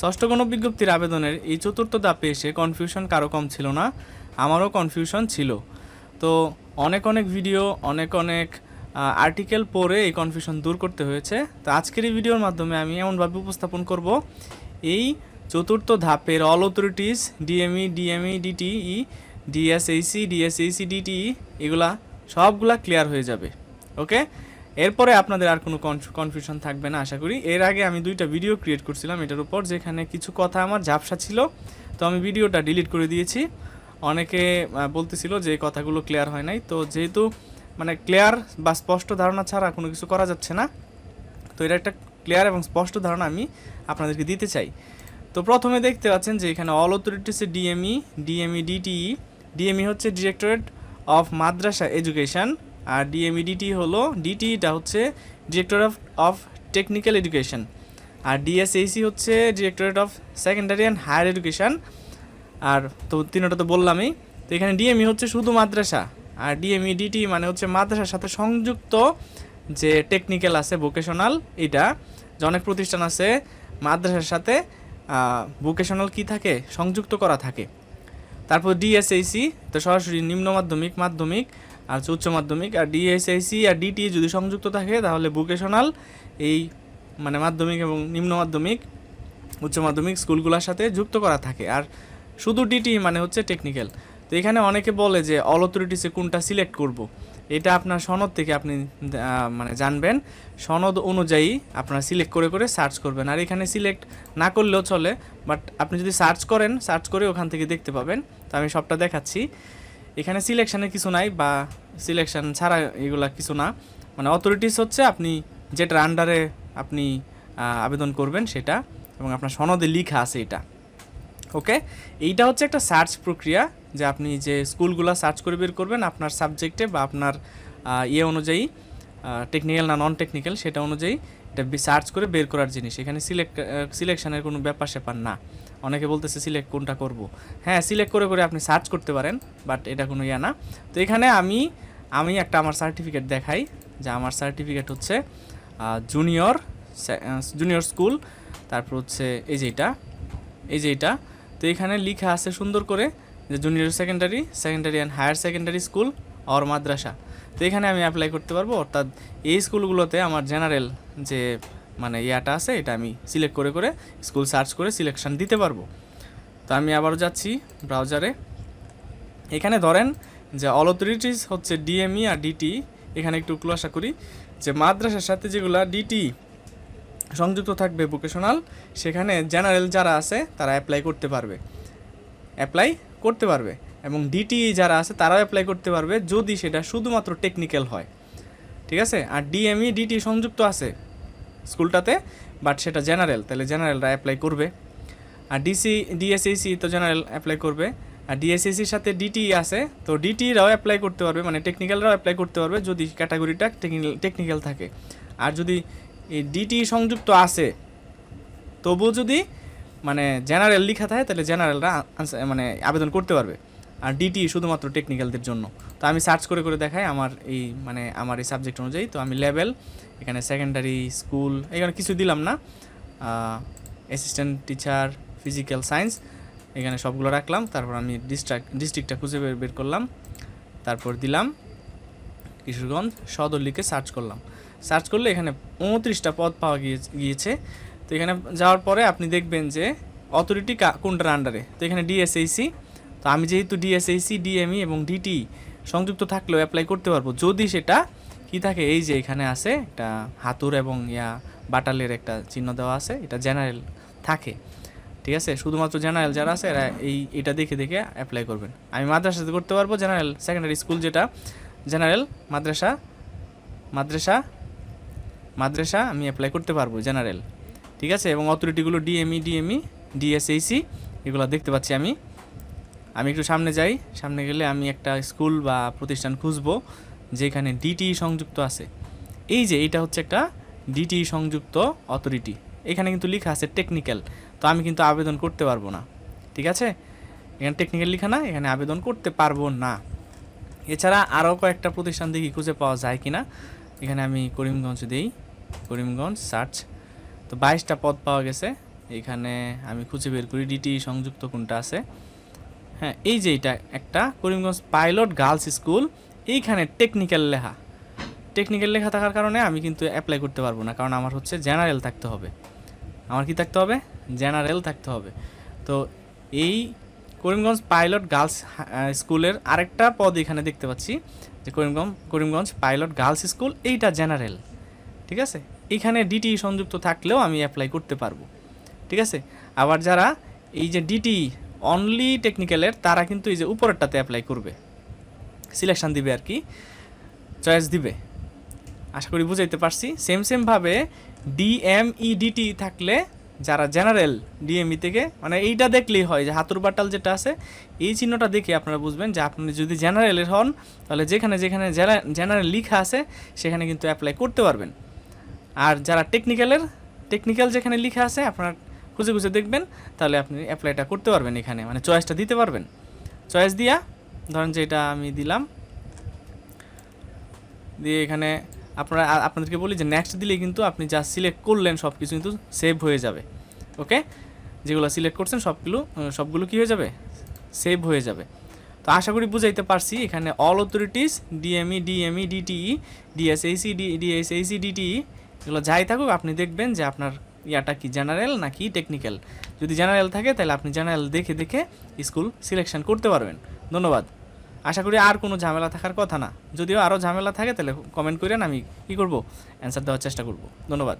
ষষ্ঠ গণবিজ্ঞপ্তির আবেদনের এই চতুর্থ ধাপে এসে কনফিউশন কারও কম ছিল না, আমারও কনফিউশন ছিল। তো অনেক অনেক ভিডিও অনেক অনেক আর্টিকেল পড়ে এই কনফিউশন দূর করতে হয়েছে। তো আজকের এই ভিডিওর মাধ্যমে আমি এমনভাবে উপস্থাপন করব, এই চতুর্থ ধাপের all authorities DME DME DTE DSHE DSHE DTE এগুলা সবগুলা ক্লিয়ার হয়ে যাবে ওকে এরপরে আপনাদের আর কোনো কনফিউশন থাকবে না, আশা করি। এর আগে আমি দুইটা ভিডিও ক্রিয়েট করছিলাম এটার উপর, যেখানে কিছু কথা আমার ঝাপসা ছিল। তো আমি ভিডিওটা ডিলিট করে দিয়েছি। অনেকে বলতেছিল যে কথাগুলো ক্লিয়ার হয় নাই। তো যেহেতু মানে ক্লিয়ার বা স্পষ্ট ধারণা ছাড়া কোনো কিছু করা যাচ্ছে না, তো এটা একটা ক্লিয়ার এবং স্পষ্ট ধারণা আমি আপনাদেরকে দিতে চাই। তো প্রথমে দেখতে পাচ্ছেন যে এখানে all অথরিটিসে DME DME DTE DME E হচ্ছে ডিরেক্টরেট অফ মাদ্রাসা এডুকেশন আর ডিএমই ডিটি হলো ডিটিটা হচ্ছে director of of technical education R DSHE হচ্ছে directorate of secondary and higher education আর তো তিনটা তো বললামই, তো এখানে ডিএমই হচ্ছে শুধু মাদ্রাসা। আর ডিএমই ডিটি মানে হচ্ছে মাদ্রাসার সাথে সংযুক্ত যে টেকনিক্যাল আছে ভোকেশনাল এটা যে অনেক প্রতিষ্ঠান আছে, মাদ্রাসার সাথে ভোকেশনাল কি থাকে, সংযুক্ত করা থাকে। তারপর ডিএসএইসি তো সরাসরি নিম্ন মাধ্যমিক মাধ্যমিক আর হচ্ছে উচ্চ মাধ্যমিক আর ডিএসএইসি আর ডিটি যদি সংযুক্ত থাকে, তাহলে ভোকেশনাল এই মানে মাধ্যমিক এবং নিম্ন মাধ্যমিক, উচ্চ মাধ্যমিক স্কুলগুলোর সাথে যুক্ত করা থাকে। আর শুধু ডিটি মানে হচ্ছে টেকনিক্যাল তো এখানে অনেকে বলে যে অল কোনটা সিলেক্ট করব। এটা আপনার সনদ থেকে আপনি মানে জানবেন। সনদ অনুযায়ী আপনারা সিলেক্ট করে করে সার্চ করবেন। আর এখানে সিলেক্ট না করলেও চলে বাট আপনি যদি সার্চ করেন সার্চ করে ওখান থেকে দেখতে পাবেন। তো আমি সবটা দেখাচ্ছি। এখানে সিলেকশানে কিছু নাই বা সিলেকশান ছাড়া এগুলা কিছু না। মানে অথরিটিস হচ্ছে আপনি যেটার আন্ডারে আপনি আবেদন করবেন সেটা এবং আপনার সনদে লিখা আছে এটা। ওকে? এইটা হচ্ছে একটা সার্চ প্রক্রিয়া যে আপনি যে স্কুলগুলো সার্চ করে বের করবেন আপনার সাবজেক্টে বা আপনার ইয়ে অনুযায়ী টেকনিক্যাল না নন টেকনিক্যাল সেটা অনুযায়ী এটা সার্চ করে বের করার জিনিস। এখানে সিলেক্ট সিলেকশানের কোনো ব্যাপার স্যাপার না। অনেকে বলতেছে সিলেক্ট কোনটা করব। হ্যাঁ সিলেক্ট করে করে আপনি সার্চ করতে পারেন বাট এটা কোনো ইয়ে না। তো এখানে আমি আমি একটা আমার সার্টিফিকেট দেখাই, যে আমার সার্টিফিকেট হচ্ছে জুনিয়র জুনিয়র স্কুল তারপর হচ্ছে এই যে এটা, এই যে এটা। তো এখানে লিখা আছে সুন্দর করে, যে junior secondary secondary and higher secondary school or madrasa. তো এখানে আমি অ্যাপ্লাই করতে পারব, অর্থাৎ এই স্কুলগুলোতে আমার জেনারেল যে মানে ইয়াটা আছে, এটা আমি সিলেক্ট করে করে স্কুল সার্চ করে সিলেকশন দিতে পারব। তো আমি আবারও যাচ্ছি ব্রাউজারে এখানে ধরেন যে অল হচ্ছে ডিএমই আর ডিটি এখানে একটু খুলাসা করি, যে মাদ্রাসার সাথে যেগুলা ডিটি সংযুক্ত থাকবে ভোকেশনাল সেখানে জেনারেল যারা আছে, তারা অ্যাপ্লাই করতে পারবে। অ্যাপ্লাই করতে পারবে এবং ডিটি যারা আছে, তারাও অ্যাপ্লাই করতে পারবে, যদি সেটা শুধুমাত্র টেকনিক্যাল হয়। ঠিক আছে? আর ডিএমই ডিটি সংযুক্ত আছে। স্কুলটাতে বাট সেটা জেনারেল তাহলে জেনারেলরা অ্যাপ্লাই করবে। আর ডিসি ডিএসএসি তো জেনারেল অ্যাপ্লাই করবে। আর ডিএসএসির সাথে ডিটি আছে, তো ডিটিরাও অ্যাপ্লাই করতে পারবে মানে টেকনিক্যালরাও অ্যাপ্লাই করতে পারবে যদি ক্যাটাগরিটা টেকনিক্যাল থাকে। আর যদি ডিটি সংযুক্ত আছে, তবুও যদি মানে জেনারেল লেখা থাকে, তাহলে জেনারেলরা মানে আবেদন করতে পারবে। আর ডিটি শুধুমাত্র টেকনিক্যালদের জন্য। তো আমি সার্চ করে করে দেখাই আমার এই মানে আমার এই সাবজেক্ট অনুযায়ী। তো আমি লেভেল এখানে সেকেন্ডারি স্কুল এখানে কিছু দিলাম না। অ্যাসিস্ট্যান্ট টিচার ফিজিক্যাল সায়েন্স এখানে সবগুলো রাখলাম। তারপর আমি ডিস্ট্রিক্ট ডিস্ট্রিক্টটা খুঁজে বের বের করলাম। তারপর দিলাম কিশোরগঞ্জ সদর লিখে সার্চ করলাম। সার্চ করলে এখানে উনত্রিশটা পদ পাওয়া গিয়ে, গিয়েছে। তো এখানে যাওয়ার পরে আপনি দেখবেন যে অথরিটি কোনটার আন্ডারে তো এখানে ডিএসএইসি তো আমি যেহেতু ডিএসএইসি ডিএমই এবং ডিটি সংযুক্ত থাকলেও অ্যাপ্লাই করতে পারব। যদি সেটা কি থাকে, এই যে এখানে আছে একটা হাতুর এবং ইয়া বাটালের একটা চিহ্ন দেওয়া আছে, এটা জেনারেল থাকে। ঠিক আছে? শুধুমাত্র জেনারেল যারা আছে, এরা এই, এটা দেখে দেখে অ্যাপ্লাই করবেন। আমি মাদ্রাসাতে করতে পারব জেনারেল সেকেন্ডারি স্কুল যেটা। জেনারেল মাদ্রাসা মাদ্রাসা মাদ্রাসা আমি অ্যাপ্লাই করতে পারব জেনারেল ঠিক আছে? এবং অথরিটিগুলো ডিএমই ডিএমই ডিএসএইসি এগুলো দেখতে পাচ্ছি আমি। আমি একটু সামনে যাই। সামনে গেলে আমি একটা স্কুল বা প্রতিষ্ঠান খুঁজবো, যেখানে ডিটি সংযুক্ত আছে। এই যে, এটা হচ্ছে একটা ডিটি সংযুক্ত অথরিটি এখানে কিন্তু লেখা আছে টেকনিক্যাল তো আমি কিন্তু আবেদন করতে পারব না। ঠিক আছে? এখানে টেকনিক্যাল লেখা না, এখানে আবেদন করতে পারব না। এছাড়া আরও কয়েকটা প্রতিষ্ঠান দেখি খুঁজে পাওয়া যায় কি না এখানে আমি করিমগঞ্জ দিই। করিমগঞ্জ সার্চ তো বাইশটা পদ পাওয়া গেছে। এখানে আমি খুঁজে বের করি ডিটি সংযুক্ত কোনটা আছে। হ্যাঁ এই যে এটা একটা করিমগঞ্জ পাইলট গার্লস স্কুল, এইখানে টেকনিক্যাল লেখা। টেকনিক্যাল লেখা থাকার কারণে আমি কিন্তু অ্যাপ্লাই করতে পারব না, কারণ আমার হচ্ছে জেনারেল থাকতে হবে। আমার কি থাকতে হবে? জেনারেল থাকতে হবে। তো এই করিমগঞ্জ পাইলট গার্লস স্কুলের আরেকটা পদ এখানে দেখতে পাচ্ছি, যে Karimganj Karimganj pilot girls school, এইটা জেনারেল ঠিক আছে? এখানে ডিটি সংযুক্ত থাকলেও আমি অ্যাপ্লাই করতে পারব। ঠিক আছে? আবার যারা এই যে ডিটি অনলি টেকনিক্যালের তারা কিন্তু এই যে উপরেরটাতে অ্যাপ্লাই করবে। সিলেকশান দিবে আর কি চয়েস দিবে। আশা করি বুঝাইতে পারছি। সেম সেমভাবে ডিএমইডিটি থাকলে যারা জেনারেল ডিএমই থেকে মানে এইটা দেখলেই হয় যে হাতুর বাটাল যেটা আছে, এই চিহ্নটা দেখে আপনারা বুঝবেন যে আপনি যদি জেনারেলের হন, তাহলে যেখানে যেখানে জেনারেল লিখা আছে, সেখানে কিন্তু অ্যাপ্লাই করতে পারবেন। আর যারা টেকনিক্যালের টেকনিক্যাল যেখানে লিখা আছে, আপনার খুঁজে খুঁজে দেখবেন, তাহলে আপনি অ্যাপ্লাইটা করতে পারবেন এখানে। মানে চয়েসটা দিতে পারবেন। চয়েস দিয়া, ধরেন যে এটা আমি দিলাম, দিয়ে এখানে আপনারা আপনাদেরকে বলি যে নেক্সট দিলে কিন্তু আপনি যা সিলেক্ট করলেন সব কিছু কিন্তু সেভ হয়ে যাবে। ওকে যেগুলো সিলেক্ট করছেন সবগুলো সবগুলো কি হয়ে যাবে? সেভ হয়ে যাবে। তো আশা করি বুঝাইতে পারছি, এখানে all authorities DME DME DTE DSHE D DSHE DTE এগুলো যাই থাকুক, আপনি দেখবেন যে আপনার ইয়াটা কি জেনারেল নাকি টেকনিক্যাল যদি জেনারেল থাকে, তাহলে আপনি জেনারেল দেখে দেখে স্কুল সিলেকশন করতে পারবেন। ধন্যবাদ। আশা করি আর কোনো ঝামেলা থাকার কথা না। যদিও আরও ঝামেলা থাকে, তাহলে কমেন্ট করেন, আমি কী করব? অ্যান্সার দেওয়ার চেষ্টা করব। ধন্যবাদ।